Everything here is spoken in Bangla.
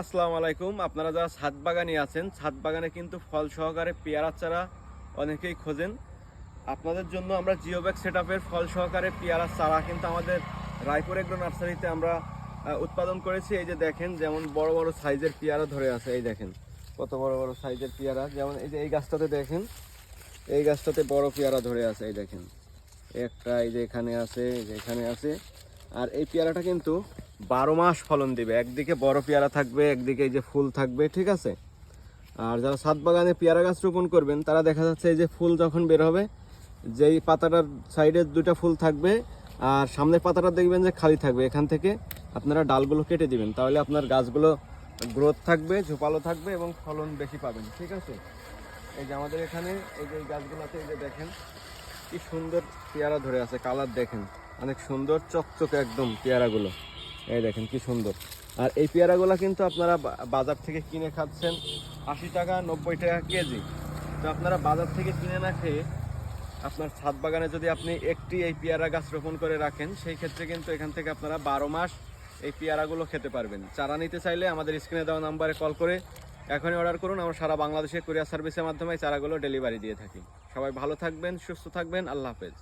আসসালামু আলাইকুম। আপনারা যারা ছাদ বাগানে আছেন, ছাদ বাগানে কিন্তু ফল সহকারে পেয়ারা চারা অনেকেই খোঁজেন। আপনাদের জন্য আমরা জিওব্যাগ সেট আপের ফল সহকারে পেয়ারা চারা কিন্তু আমাদের রায়পুর এগ্রো নার্সারিতে আমরা উৎপাদন করেছি। এই যে দেখেন, যেমন বড় বড় সাইজের পেয়ারা ধরে আছে, এই দেখেন। কত বড় বড় সাইজের পেয়ারা। যেমন এই যে এই গাছটাতে দেখেন, এই গাছটাতে বড় পেয়ারা ধরে আছে, এই দেখেন। একটা এই যে এখানে আছে, এই যে এখানে আছে। আর এই পেয়ারাটা কিন্তু বারো মাস ফলন দিবে। একদিকে বড় পেয়ারা থাকবে, একদিকে এই যে ফুল থাকবে, ঠিক আছে? আর যারা ছাদ বাগানে পেয়ারা গাছ রোপণ করবেন, তারা দেখা যাচ্ছে এই যে ফুল যখন বের হবে, যেই পাতাটার সাইডে দুটা ফুল থাকবে, আর সামনের পাতাটা দেখবেন যে খালি থাকবে। এখান থেকে আপনারা ডালগুলো কেটে দিবেন। তাহলে আপনার গাছগুলো গ্রোথ থাকবে, ঝোপালো থাকবে এবং ফলন বেশি পাবেন, ঠিক আছে? এই যে আমাদের এখানে এই যে গাছগুলোতে এই যে দেখেন, কি সুন্দর পেয়ারা ধরে আছে, কালার দেখেন। অনেক সুন্দর, চকচকে একদম পেয়ারাগুলো। এই দেখেন কি সুন্দর। আর এই পেয়ারাগুলো কিন্তু আপনারা বাজার থেকে কিনে খাচ্ছেন আশি টাকা নব্বই টাকা কেজি। তো আপনারা বাজার থেকে কিনে না খেয়ে আপনার ছাদ বাগানে যদি আপনি একটি এই পেয়ারা গাছ রোপণ করে রাখেন, সেই ক্ষেত্রে কিন্তু এখান থেকে আপনারা বারো মাস এই পেয়ারাগুলো খেতে পারবেন। চারা নিতে চাইলে আমাদের স্ক্রিনে দেওয়া নাম্বারে কল করে এখনই অর্ডার করুন। আমরা সারা বাংলাদেশে কুরিয়ার সার্ভিসের মাধ্যমে চারাগুলো ডেলিভারি দিয়ে থাকি। সবাই ভালো থাকবেন, সুস্থ থাকবেন। আল্লাহ হাফেজ।